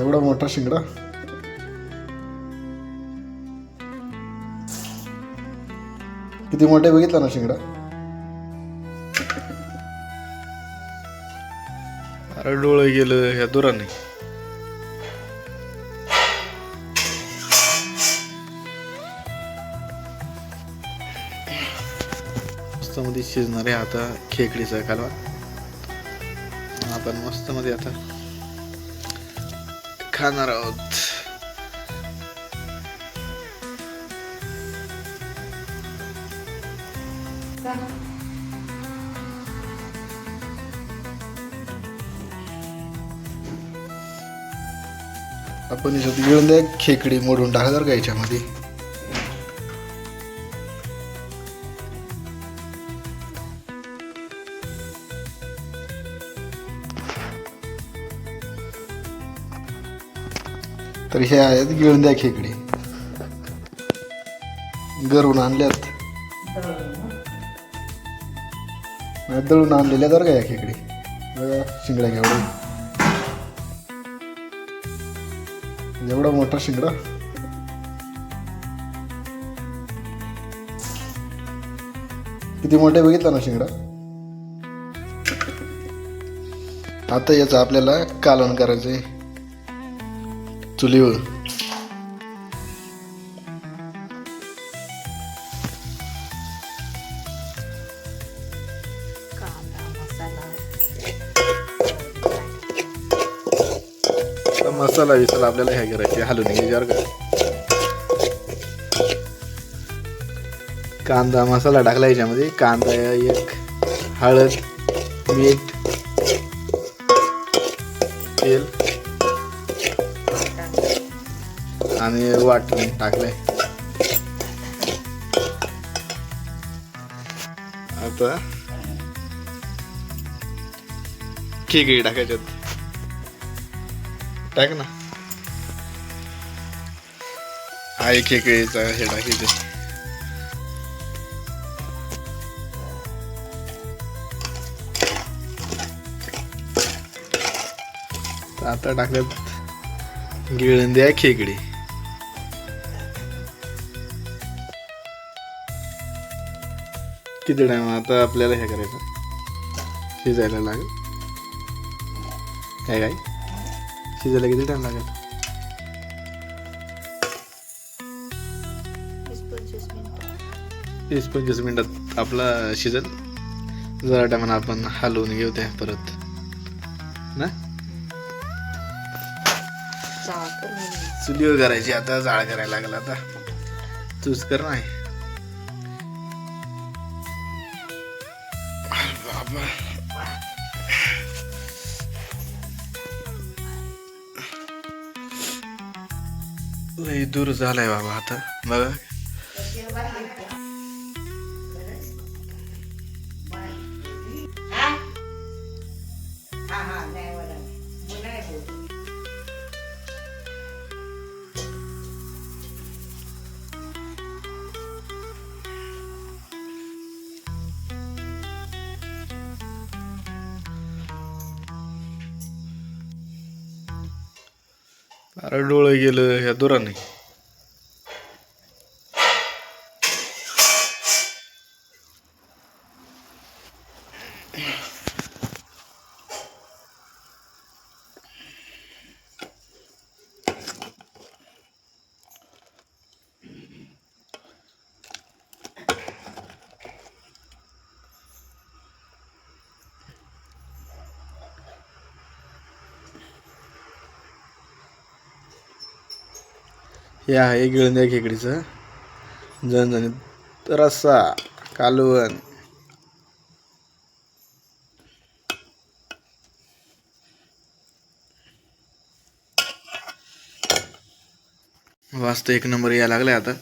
एवढा मोठा शिंगडा? किती मोठे बघितला ना शिंगडा? अरे डोळं गेलं ह्या दुराने. मध्ये शिजणार आहे आता खेकडीचा कालवा. आपण मस्त मध्ये आता खाणार आहोत आपण याच्यात येऊन द्या खेकडी मोडून टाका जर का याच्यामध्ये. तर हे आहेत गिळंद्या खेकडे. गरून आणल्यात. दळून आणलेल्या जर का या खेकडे. बघा शिंगड्या घेवडे एवढा मोठा शिंगडा. किती मोठे बघितला ना शिंगडा? आता याचं आपल्याला कालवण करायचंय. चुलीवर कांदा मसाला आता विसाला आपल्याला हे करायचे हलवून घ्यायच्यावर का? कांदा मसाला टाकला याच्यामध्ये. कांदा एक हळद मीठ तेल. आणि वाटण टाकलंय. आता खेकडी टाकायच्यात. टाक ना. आहे खेकडीचा हे टाकायचे. आता टाकल्यात गिळून द्या खेकडी किती टाइम आता आपल्याला हे करायचं. शिजायला लागेल. काय काय? शिजायला किती टाइम लागेल? वीस पंचवीस मिनिटं. वीस पंचवीस मिनिटात आपला शिजल. जरा टायमानं आपण हलवून घेऊ त्या परत. ना. चुलीवर करायची. आता जाळ करायला लागला आता. तूच कर नाही लय दूर झालाय बाबा आता. बघा. अरे डोळं गेलं ह्या दुराने. हे आहे गिळंद्या खेकडीचं. झणझणीत रस्सा कालवण. वाजता एक नंबर यायला लागलाय आता.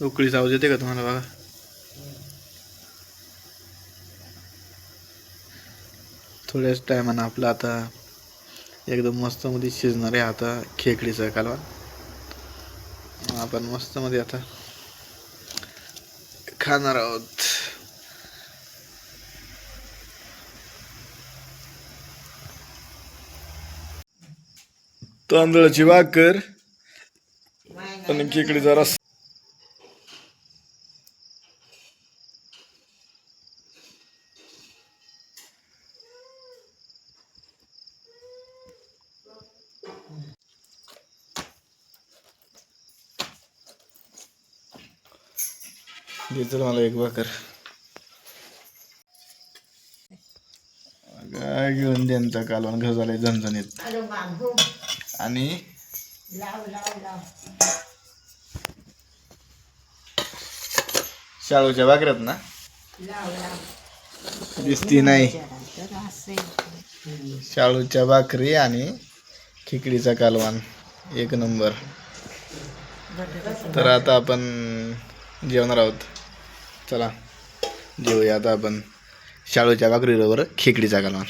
उकळीचा आवाज येते का तुम्हाला बघा? थोड्याच टायमानं आपलं आता एकदम मस्त मध्ये शिजणार आहे आता खेकडीचा कालवा. आपण मस्त मध्ये आता खाणार आहोत. तांदळाची भाकर आणि खेकडीचा रस देतो मला एक भाकर. काय घेऊन त्यांचा कालवण घर झालाय झणझणीत. आणि? शाळूच्या भाकऱ्यात ना? दिसती नाही. शाळूच्या भाकरी आणि खिकडीचा कालवान एक नंबर. तर आता आपण जेवणार आहोत. चला जेवूया आता आपण शाळूच्या भाकरीबरोबर खेकडीचा कालवण